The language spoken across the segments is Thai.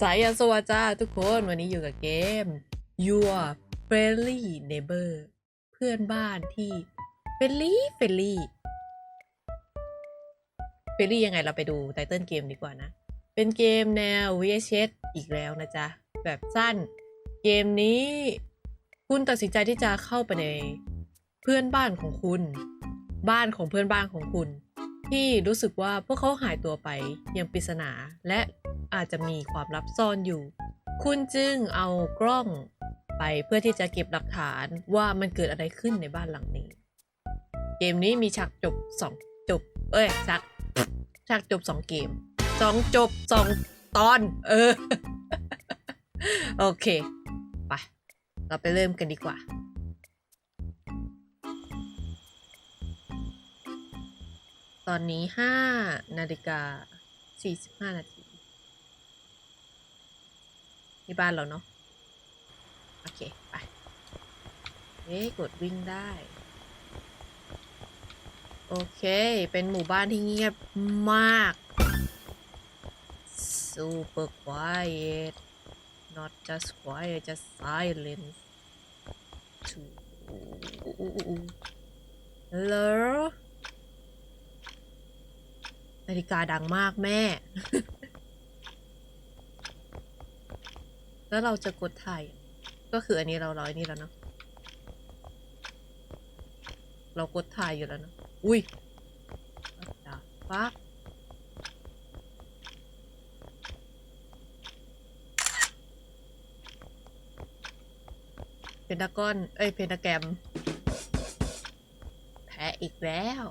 สายยาสวัสดีจ้าทุกคนวันนี้อยู่กับเกม Your Friendly Neighbor เพื่อนบ้านที่เฟรลี่เฟรลี่เฟรลี่ยังไงเราไปดูไตเติลเกมดีกว่านะ เป็นเกมแนว VHS อีกแล้วนะจ๊ะ แบบสั้น เกมนี้ คุณตัดสินใจที่จะเข้าไปในเพื่อนบ้านของคุณ บ้านของเพื่อนบ้านของคุณ ที่รู้สึกว่าพวกเขาหายตัวไปอย่างปริศนา และอาจจะมีความลับซ่อนอยู่ คุณจึงเอากล้องไปเพื่อที่จะเก็บหลักฐานว่ามันเกิดอะไรขึ้นในบ้านหลังนี้ เกมนี้มีฉากจบสองจบ เอ้ยฉากฉากจบสองเกมสองจบสองตอน เออ โอเค ไป เราไปเริ่มกันดีกว่า ตอนนี้ห้านาฬิกาสี่สิบห้านาทีที่บ้านเราเนาะ โอเค ไป เอ๊ะกดวิ่งได้ โอเค เป็นหมู่บ้านที่เงียบมาก super quiet not just quiet just silence to... hello นาฬิกาดังมากแม่ แล้วเราจะกดถ่าย ก็คืออันนี้เราร้อยนี่แล้วเนาะ เรากดถ่ายอยู่แล้วเนาะ อุ้ย What the fuck เพนทากอน เอ้ย เพนทาแกรมแพ้อีกแล้ว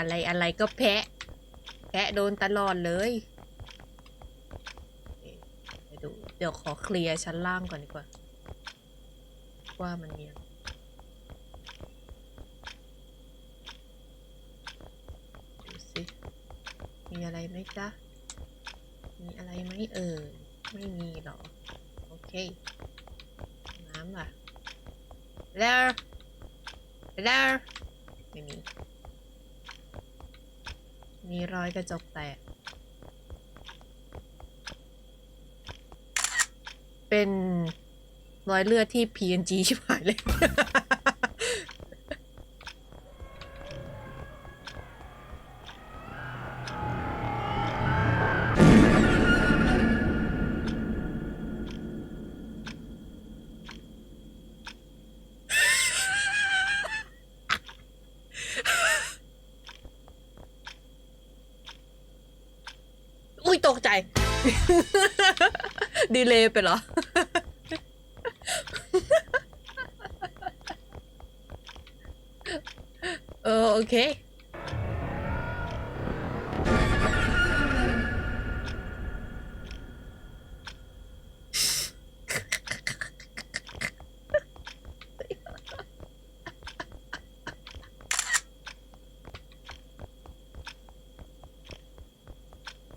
อะไรอะไรก็แพะ แพะโดนตลอดเลยเดี๋ยวดูเดี๋ยวขอเคลียร์ชั้นล่างก่อนดีกว่า ว่ามันมีอะไรดูสิมีอะไรไหมจ๊ะ มีอะไรไหมเออ ไม่มีหรอ โอเค น้ำล่ะแล้วแล้วไม่มี มีรอยกระจกแตก เป็นรอยเลือดที่ PNG ชิบหายเลย ตกใจ ดีเลยไปเหรอ เออโอเค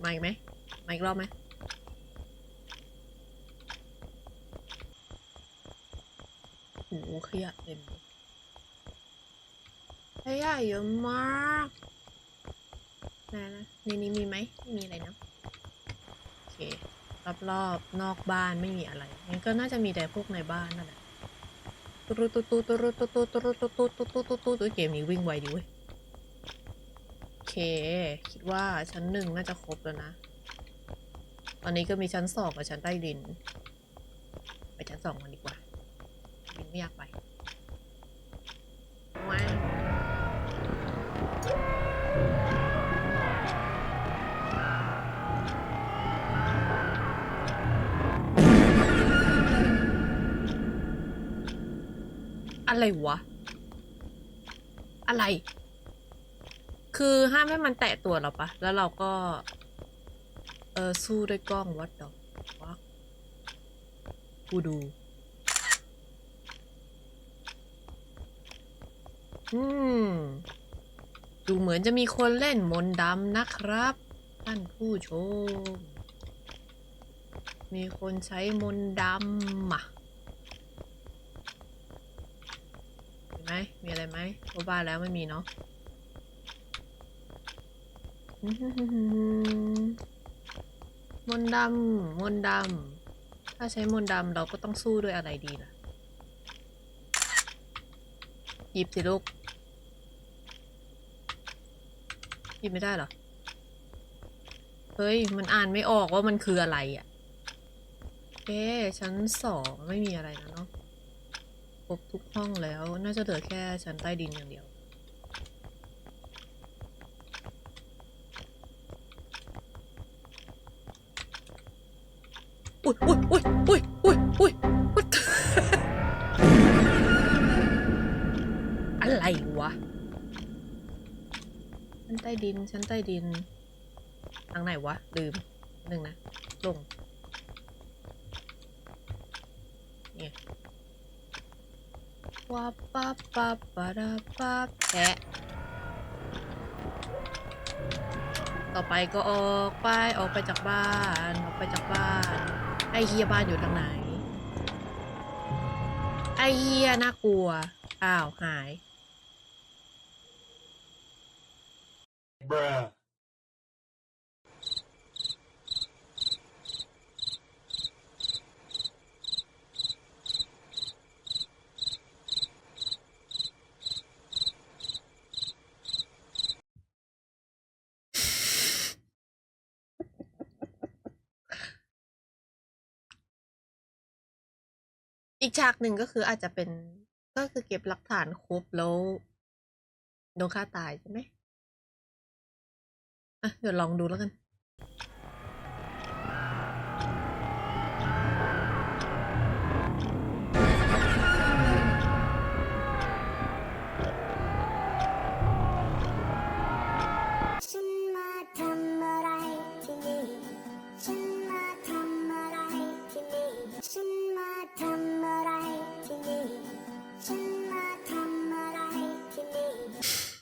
มาอีกไหม มาอีกรอบไหมโอ้โหขยะเต็มเลยขยะเยอะมากนะนะนี่นี่มีไหมไม่มีอะไรนะโอเครอบๆนอกบ้านไม่มีอะไรงั้นก็น่าจะมีแต่พวกในบ้านนั่นแหละตุ๊ดตุ๊ดตุ๊ดตุ๊ดตุ๊ดตุ๊ดตุ๊ดตุ๊ดตุ๊ดตุ๊ดตุ๊ดตุ๊ดตุ๊ดตุ๊ดเกมนี้วิ่งไวดีเว้ยโอเค คิดว่าชั้นหนึ่งน่าจะครบแล้วนะ ตอนนี้ก็มีชั้นสองกับชั้นใต้ดิน ไปชั้นสองกันดีกว่าดินไม่อยากไปว้าวอะไรวะ อะไร คือห้ามให้มันแตะตัวเราปะ แล้วเราก็ เออ สู้ด้วยกล้องวัดดอกวักกูดู อืม ดูเหมือนจะมีคนเล่นมนต์ดำนะครับ ท่านผู้ชม มีคนใช้มนต์ดำอะมีไหม มีอะไรไหมเพราะบ้านแล้วไม่มีเนาะ มนดำ มนดำ ถ้าใช้มนดำเราก็ต้องสู้ด้วยอะไรดีล่ะหยิบสิลูกหยิบไม่ได้เหรอ เฮ้ย มันอ่านไม่ออกว่ามันคืออะไรอะ่ะเอ๊ชั้นสองไม่มีอะไรแล้วเนาะครบทุกห้องแล้ว น่าจะเหลือแค่ชั้นใต้ดินอย่างเดียว อุ้ ยอุ้ยอุ้ยอุ้ยอุ้ยอุ้ยอะไรวะชั้นใต้ดินชั้นใต้ดิน ทางไหนวะ ลืมหนึ่งนะ ลงเนี่ยว้าป๊าป๊าป้าราป๊าแอะต่อไปก็ออกไป ออกไปจากบ้าน ออกไปจากบ้าน ไอเฮียบ้านอยู่ทางไหน ไอเฮียน่ากลัว อ้าว หาย Bruh. อีกฉากหนึ่งก็คืออาจจะเป็นก็คือเก็บหลักฐานครบแล้วโดนฆ่าตายใช่ไหมอะเดี๋ยวลองดูแล้วกัน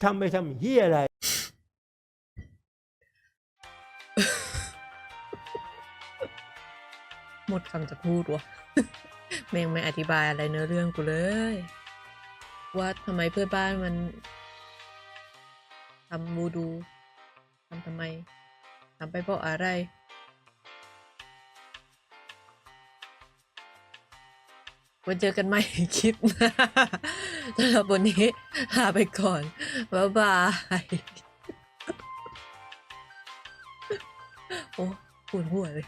ทำไปทำเฮียอะไร หมดคำจะพูดวะแม่งไม่อธิบายอะไรเนื้อเรื่องกูเลย ว่าทำไมเพื่อนบ้านมันทำบูดูทำทำไมทำไปเพราะอะไร ไว้เจอกันใหม่คลิปหน้าสำหรับวันนี้ลาไปก่อน บ๊ายบาย โอ้ปวดหัวเลย